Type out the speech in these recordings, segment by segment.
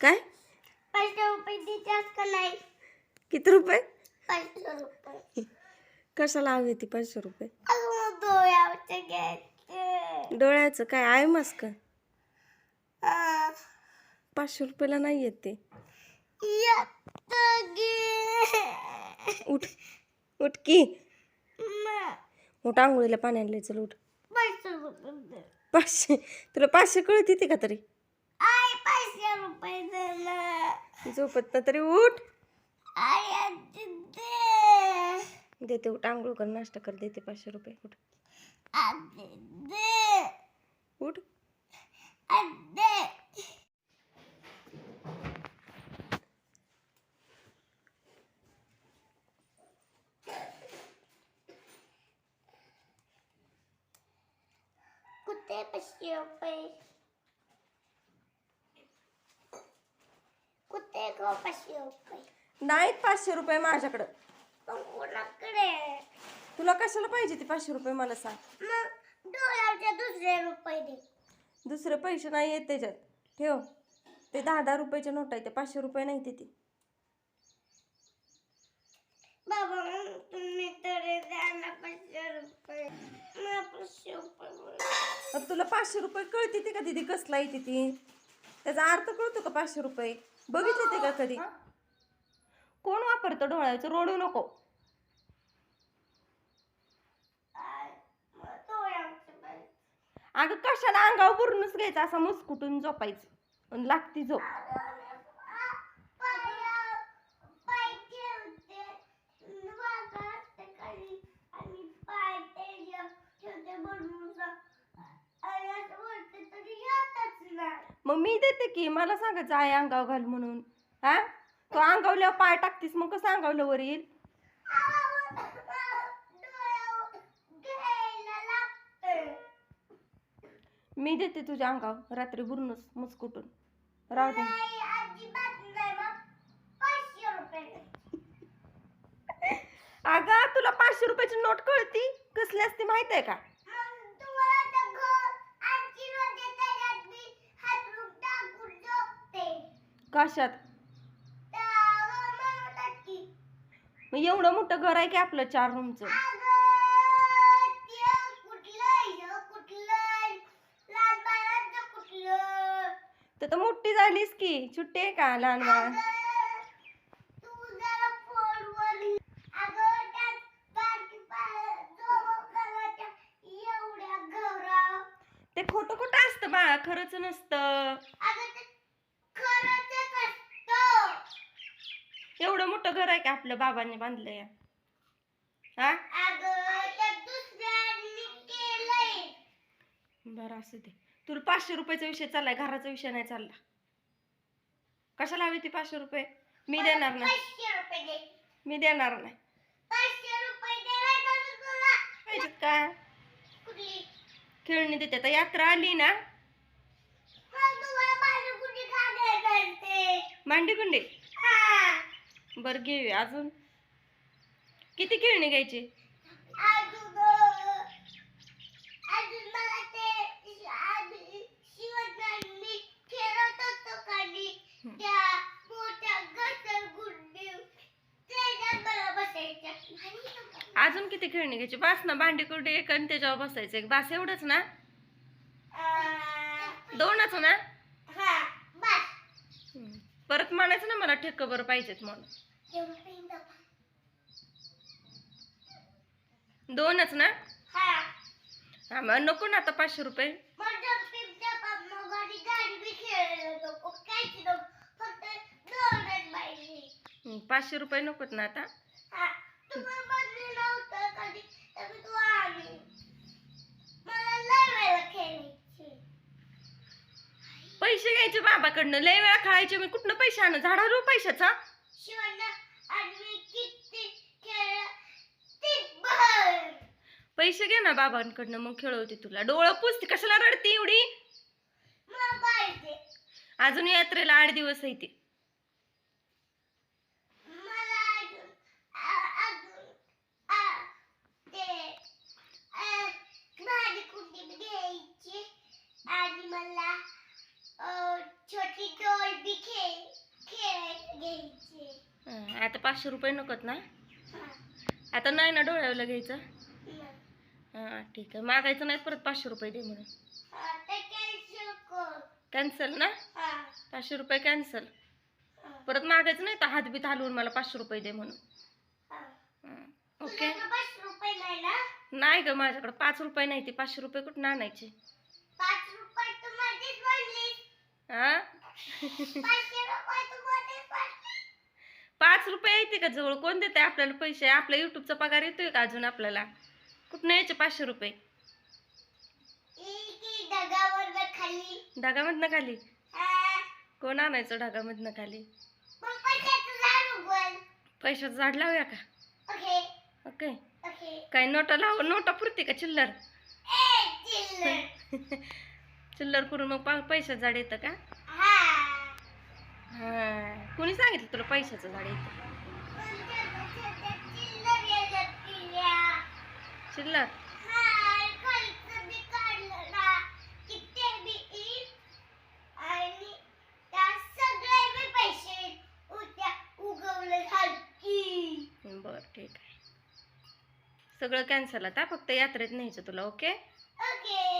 काय? पाचशे रुपये देतात का नाही? किती रुपये? पाचशे रुपये. कशाला हवी ती पाचशे रुपये? अगं डोळ्यावरचे घ्यायचे. डोळ्याचं काय? आहे मास्क? पाचशे रुपयाला नाही येत. उठ. उठ की. म, उठ आंघोळीला पाणी आणलंय चल उठ. पाचशे रुपये दे. पाचशे. तुला पाचशे कळत येते का तरी आई पाचशे रुपये दे ना झोपत ना तरी उठ. आई आजी दे. देते उठ आंघोळ कर नाश्ता कर देते पाचशे रुपये उठ. उठ. कुठे पाचशे रुपये कुठे गो पाचशे रुपये. नाहीत पाचशे रुपये माझ्याकडं. कोणाकडे? तुला कशाला पाहिजे ते पाचशे रुपये मला सांग. मग डोळ्याचे दुसरे रुपये दे. दुसरे पैसे नाही येत त्याच्यात. ठेव. ते दहा दहा रुपयाचे नोट आहे ते पाचशे रुपये नाही ते. बाबा मग तुम्ही तरी द्या ना पाचशे रुपये. मला पाचशे रुपये बोल. तर तुला पाचशे रुपये कळते ते का दिदी? कसला येते ती? त्याचा अर्थ कळतो का पाचशे रुपये? बघितले ते का कधी? कोण वापरतं डोळ्याचं? रोडू नको. अगं कशाला अंगावर बुरूनच घ्यायचं? असा मुसकुटून झोपायचं. लागती झोप आ, पाया- पाय ठेवते, वाका असते खाली आणि पाय त्याच्या ठेवते बरोबर आणि असं बोलते तरी येतच नाही मग मी देते की मला सांगायचं आहे अंगावर घाल म्हणून. हा? तो अंगावल्यावर पाय टाकतीस मग कसं अंगावलं वर येईल? मी देते तुझ्या अंगावर रात्री बुरूनच मुसकुटून. राहू दे. अगं तुला पाचशे रुपयाची नोट कळती? कसली असते माहीत आहे का? कशात? मग एवढं मोठं घर आहे की आपलं चार रूमचं. तर तर मोठी झालीस की सुट्टी आहे का लहान बाळ? ते खोटं खोटं असतं बाळा खरंच नसतं. एवढं मोठं घर आहे की आपल्या बाबांनी बांधलंय? हा? बरं असू दे. तुला पाचशे रुपयाचा विषय चाललाय घराचा विषय नाही चालला. कशाला हवी ती पाचशे रुपये? मी देणार नाही. मी देणार नाही. पाहिजेत का? खेळणी देते. आता यात्रा आली ना? मांडी हा बरं घेऊया. अजून? किती खेळणी घ्यायची अजून अजून किती खेळणी घ्यायची बास ना भांडी कुरडी एक आणि त्याच्यावर बसायचं. एक बास एवढंच ना? दोनच ना? परत म्हणायचं ना मला ठेक बरं पाहिजेत म्हणून. दोनच ना? हा. हा नको ना आता पाचशे रुपये. पाचशे रुपये नकोत ना आता हा तुम्हाला बदली नव्हतं कधी तर तू आली मला लय वेळा खेळायची पैसे घ्यायचे बाबाकडनं. लय वेळा खायचे मी कुठनं पैसे आणू? पैशाचा? खेळ ती भर. पैसे घे ना बाबांकडनं मग खेळवते तुला. डोळं पुसते कशाला रडते एवढी? अजून यात्रेला आठ दिवस आहे ती मला अजून आ- अजून आ- ते आ, भाजी कुंडी घ्यायची आणि मला अ, छोटी पाचशे रुपये नकोत ना. आता नाही ना डोळ्याला घ्यायचं. हां ठीक आहे. मागायचं नाही परत पाचशे रुपये दे म्हणून. कॅन्सल ना? हा, पाचशे रुपये कॅन्सल परत मागायचं नाही तर हातबीत हलवून मला पाचशे रुपये दे म्हणून. ओके? नाही ना? नाही ग माझ्याकडे पाच रुपये नाही ते पाचशे रुपये कुठून आणायचे? हा पाचशे रुपये तू मध्येच म्हणलीस पाच रुपये येते का जवळ? कोण देते आपल्याला पैसे? आपल्या युट्यूबचा पगार येतोय का अजून आपल्याला? कुठनं यायचे पाचशे रुपये? ढगामधनं खाली. कोण आणायचं ढगामधनं खाली? पैशाचं झाड लावूया का? ओके. काय नोटा लाव नोटा पुरते का चिल्लर? चिल्लर. करून मग पैशाचं झाड येतं का? हा कोणी सांगितलं तुला पैशाचं झाड येतं चिल्लर. बर ठीक आहे सगळं कॅन्सल आता फक्त यात्रेत न्यायचं तुला ओके.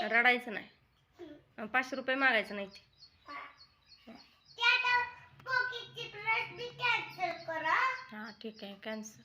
रडायचं नाही पाचशे रुपये मागायचं नाही. ते आता कोकीची ब्रश बी कॅन्सल करा हां ठीक आहे कॅन्सल